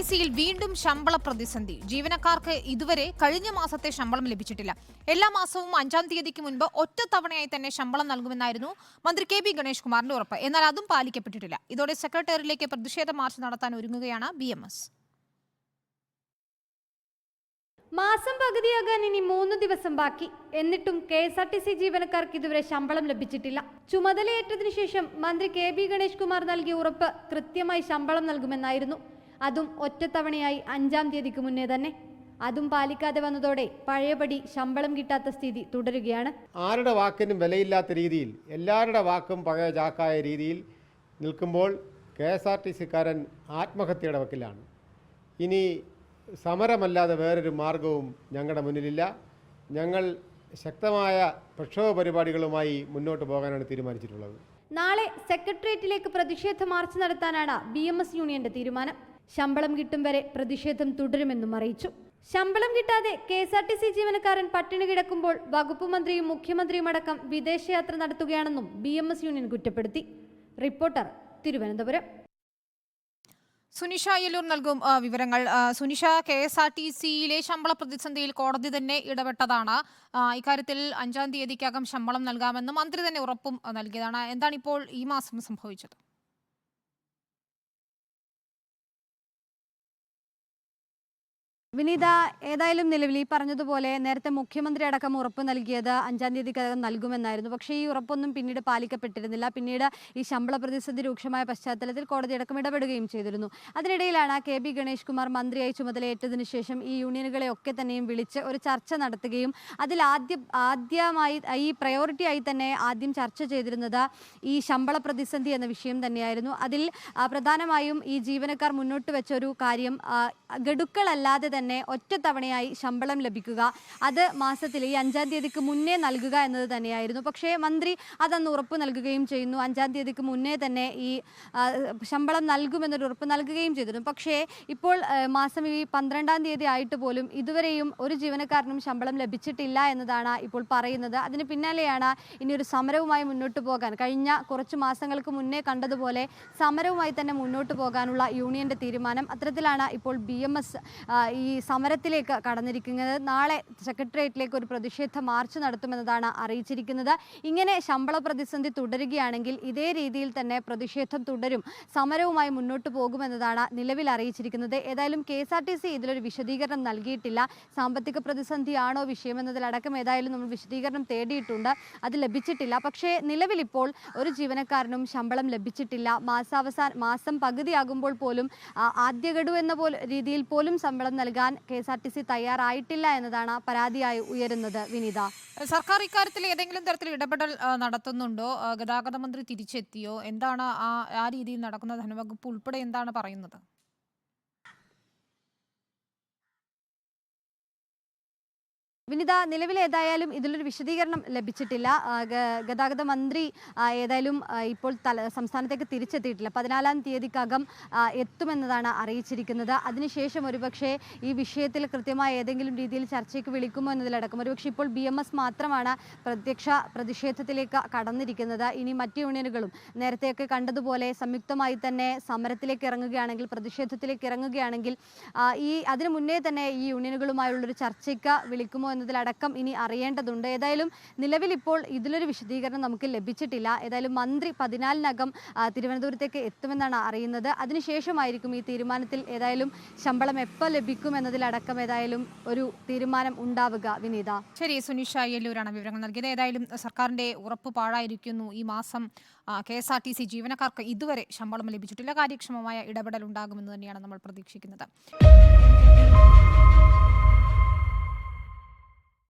T സിയിൽ വീണ്ടും ശമ്പള പ്രതിസന്ധി. ജീവനക്കാർക്ക് ഇതുവരെ കഴിഞ്ഞ മാസത്തെ ശമ്പളം ലഭിച്ചിട്ടില്ല. എല്ലാ മാസവും അഞ്ചാം തീയതിക്ക് മുൻപ് ഒറ്റ തവണയായി തന്നെ ശമ്പളം നൽകുമെന്നായിരുന്നു മന്ത്രി കെ ബി ഗണേഷ് കുമാറിന്റെ ഉറപ്പ്. എന്നാൽ അതും പാലിക്കപ്പെട്ടിട്ടില്ല. ഇതോടെ സെക്രട്ടേറിയറ്റിലേക്ക് പ്രതിഷേധ മാർച്ച് നടത്താൻ ഒരുങ്ങുകയാണ് ബി എം എസ്. മാസം പകുതിയാകാൻ ഇനി മൂന്ന് ദിവസം ബാക്കി. എന്നിട്ടും K S R T C ജീവനക്കാർക്ക് ഇതുവരെ ശമ്പളം ലഭിച്ചിട്ടില്ല. ചുമതലയേറ്റതിനു ശേഷം മന്ത്രി കെ ബി ഗണേഷ് കുമാർ നൽകിയ ഉറപ്പ് കൃത്യമായി ശമ്പളം നൽകുമെന്നായിരുന്നു. അതും ഒറ്റത്തവണയായി അഞ്ചാം തീയതിക്ക് മുന്നേ തന്നെ. അതും പാലിക്കാതെ വന്നതോടെ പഴയപടി ശമ്പളം കിട്ടാത്ത സ്ഥിതി തുടരുകയാണ്. ആരുടെ വാക്കിനും വിലയില്ലാത്ത രീതിയിൽ എല്ലാവരുടെ വാക്കും പഴയ ചാക്കായ രീതിയിൽ നിൽക്കുമ്പോൾ കെ എസ് ആർ ടി സിക്കാരൻ ആത്മഹത്യയുടെ വക്കിലാണ്. ഇനി സമരമല്ലാതെ വേറൊരു മാർഗവും ഞങ്ങളുടെ മുന്നിലില്ല. ഞങ്ങൾ ശക്തമായ പ്രക്ഷോഭ പരിപാടികളുമായി മുന്നോട്ട് പോകാനാണ് തീരുമാനിച്ചിട്ടുള്ളത്. നാളെ സെക്രട്ടേറിയറ്റിലേക്ക് പ്രതിഷേധ മാർച്ച് നടത്താനാണ് ബി എം എസ് യൂണിയന്റെ തീരുമാനം. ശമ്പളം കിട്ടും വരെ പ്രതിഷേധം തുടരുമെന്നും അറിയിച്ചു. ശമ്പളം കിട്ടാതെ K S R T C ജീവനക്കാരൻ പട്ടിണി കിടക്കുമ്പോൾ വകുപ്പ് മന്ത്രിയും മുഖ്യമന്ത്രിയും അടക്കം വിദേശയാത്ര നടത്തുകയാണെന്നും ബി എം എസ് യൂണിയൻ കുറ്റപ്പെടുത്തി. റിപ്പോർട്ടർ തിരുവനന്തപുരം. സുനിഷ അയ്യലൂർ നൽകും വിവരങ്ങൾ. Sunisha K S R T സിയിലെ ശമ്പള പ്രതിസന്ധിയിൽ കോടതി തന്നെ ഇടപെട്ടതാണ്. ഇക്കാര്യത്തിൽ അഞ്ചാം തീയതിക്കകം ശമ്പളം നൽകാമെന്ന് മന്ത്രി തന്നെ ഉറപ്പും നൽകിയതാണ്. എന്താണ് ഇപ്പോൾ ഈ മാസം സംഭവിച്ചത്? വിനീത ഏതായാലും നിലവിൽ ഈ പറഞ്ഞതുപോലെ നേരത്തെ മുഖ്യമന്ത്രി അടക്കം ഉറപ്പ് നൽകിയത് അഞ്ചാം തീയതിക്കകം നൽകുമെന്നായിരുന്നു. പക്ഷേ ഈ ഉറപ്പൊന്നും പിന്നീട് പാലിക്കപ്പെട്ടിരുന്നില്ല. പിന്നീട് ഈ ശമ്പള പ്രതിസന്ധി രൂക്ഷമായ പശ്ചാത്തലത്തിൽ കോടതി അടക്കം ഇടപെടുകയും ചെയ്തിരുന്നു. അതിനിടയിലാണ് കെ ബി ഗണേഷ് കുമാർ മന്ത്രിയായി ചുമതലയേറ്റതിനു ശേഷം ഈ യൂണിയനുകളെ ഒക്കെ തന്നെയും വിളിച്ച് ഒരു ചർച്ച നടത്തുകയും അതിൽ ആദ്യ ആദ്യമായി ഈ പ്രയോറിറ്റി ആയി തന്നെ ആദ്യം ചർച്ച ചെയ്തിരുന്നത് ഈ ശമ്പള പ്രതിസന്ധി എന്ന വിഷയം തന്നെയായിരുന്നു. അതിൽ പ്രധാനമായും ഈ ജീവനക്കാർ മുന്നോട്ട് വെച്ച ഒരു കാര്യം ഗഡുക്കളല്ലാതെ തന്നെ ഒറ്റത്തവണയായി ശമ്പളം ലഭിക്കുക. അത് മാസത്തിൽ ഈ അഞ്ചാം തീയതിക്ക് മുന്നേ നൽകുക എന്നത് തന്നെയായിരുന്നു. പക്ഷേ മന്ത്രി അതന്ന് ഉറപ്പ് നൽകുകയും ചെയ്യുന്നു. അഞ്ചാം തീയതിക്ക് മുന്നേ തന്നെ ഈ ശമ്പളം നൽകുമെന്നൊരു ഉറപ്പ് നൽകുകയും ചെയ്തിരുന്നു. പക്ഷേ ഇപ്പോൾ മാസം ഈ പന്ത്രണ്ടാം തീയതി ആയിട്ട് പോലും ഇതുവരെയും ഒരു ജീവനക്കാരനും ശമ്പളം ലഭിച്ചിട്ടില്ല എന്നതാണ് ഇപ്പോൾ പറയുന്നത്. അതിന് പിന്നാലെയാണ് ഇനി ഒരു സമരവുമായി മുന്നോട്ട് പോകാൻ. കഴിഞ്ഞ കുറച്ച് മാസങ്ങൾക്ക് മുന്നേ കണ്ടതുപോലെ സമരവുമായി തന്നെ മുന്നോട്ട് പോകാനുള്ള യൂണിയന്റെ തീരുമാനം. അത്തരത്തിലാണ് ഇപ്പോൾ ബി എസ് ഈ സമരത്തിലേക്ക് കടന്നിരിക്കുന്നത്. നാളെ സെക്രട്ടേറിയറ്റിലേക്ക് ഒരു പ്രതിഷേധ മാർച്ച് നടത്തുമെന്നതാണ് അറിയിച്ചിരിക്കുന്നത്. ഇങ്ങനെ ശമ്പള പ്രതിസന്ധി തുടരുകയാണെങ്കിൽ ഇതേ രീതിയിൽ തന്നെ പ്രതിഷേധം തുടരും. സമരവുമായി മുന്നോട്ട് പോകുമെന്നതാണ് നിലവിൽ അറിയിച്ചിരിക്കുന്നത്. ഏതായാലും K S R T C ഇതിലൊരു വിശദീകരണം നൽകിയിട്ടില്ല. സാമ്പത്തിക പ്രതിസന്ധിയാണോ വിഷയമെന്നതിലടക്കം ഏതായാലും നമ്മൾ വിശദീകരണം തേടിയിട്ടുണ്ട്. അത് ലഭിച്ചിട്ടില്ല. പക്ഷേ നിലവിലിപ്പോൾ ഒരു ജീവനക്കാരനും ശമ്പളം ലഭിച്ചിട്ടില്ല. മാസാവസാന മാസം പകുതിയാകുമ്പോൾ പോലും ആദ്യഗഡു ആദ്യ എന്ന രീതിയിൽ പോലും ശമ്പളം നൽകാൻ K S R T C തയ്യാറായിട്ടില്ല എന്നതാണ് പരാതിയായി ഉയരുന്നത് വിനിത. സർക്കാർ ഇക്കാര്യത്തിൽ ഏതെങ്കിലും തരത്തിൽ ഇടപെടൽ നടത്തുന്നുണ്ടോ? ഗതാഗത മന്ത്രി തിരിച്ചെത്തിയോ? എന്താണ് ആ ആ രീതിയിൽ നടക്കുന്ന ധനവകുപ്പ് ഉൾപ്പെടെ എന്താണ് പറയുന്നത്? വിനിത നിലവിൽ ഏതായാലും ഇതിലൊരു വിശദീകരണം ലഭിച്ചിട്ടില്ല. ഗതാഗത മന്ത്രി ഏതായാലും ഇപ്പോൾ തല സംസ്ഥാനത്തേക്ക് തിരിച്ചെത്തിയിട്ടില്ല. പതിനാലാം തീയതിക്കകം എത്തുമെന്നതാണ് അറിയിച്ചിരിക്കുന്നത്. അതിനുശേഷം ഒരുപക്ഷെ ഈ വിഷയത്തിൽ കൃത്യമായ ഏതെങ്കിലും രീതിയിൽ ചർച്ചയ്ക്ക് വിളിക്കുമോ എന്നതിലടക്കം. ഒരുപക്ഷെ ഇപ്പോൾ ബി എം എസ് മാത്രമാണ് പ്രത്യക്ഷ പ്രതിഷേധത്തിലേക്ക് കടന്നിരിക്കുന്നത്. ഇനി മറ്റ് യൂണിയനുകളും നേരത്തെയൊക്കെ കണ്ടതുപോലെ സംയുക്തമായി തന്നെ സമരത്തിലേക്ക് ഇറങ്ങുകയാണെങ്കിൽ പ്രതിഷേധത്തിലേക്ക് ഇറങ്ങുകയാണെങ്കിൽ ഈ അതിനു മുന്നേ തന്നെ ഈ യൂണിയനുകളുമായുള്ളൊരു ചർച്ചയ്ക്ക് വിളിക്കുമോ എന്നതിലടക്കം ഇനി അറിയേണ്ടതുണ്ട്. ഏതായാലും നിലവിൽ ഇപ്പോൾ ഇതിലൊരു വിശദീകരണം നമുക്ക് ലഭിച്ചിട്ടില്ല. ഏതായാലും മന്ത്രി പതിനാലിനകം തിരുവനന്തപുരത്തേക്ക് എത്തുമെന്നാണ് അറിയുന്നത്. അതിനുശേഷമായിരിക്കും ഈ തീരുമാനത്തിൽ ഏതായാലും ശമ്പളം എപ്പോൾ ലഭിക്കും എന്നതിലടക്കം ഏതായാലും ഒരു തീരുമാനം ഉണ്ടാവുക. വിനീത. ശരി സുനിഷ അയ്യല്ലൂരാണ് വിവരങ്ങൾ നൽകിയത്. ഏതായാലും സർക്കാരിന്റെ ഉറപ്പ് പാഴായിരിക്കുന്നു ഈ മാസം. K S R T C ജീവനക്കാർക്ക് ഇതുവരെ ശമ്പളം ലഭിച്ചിട്ടില്ല. കാര്യക്ഷമമായ ഇടപെടൽ ഉണ്ടാകുമെന്ന് തന്നെയാണ് നമ്മൾ പ്രതീക്ഷിക്കുന്നത്.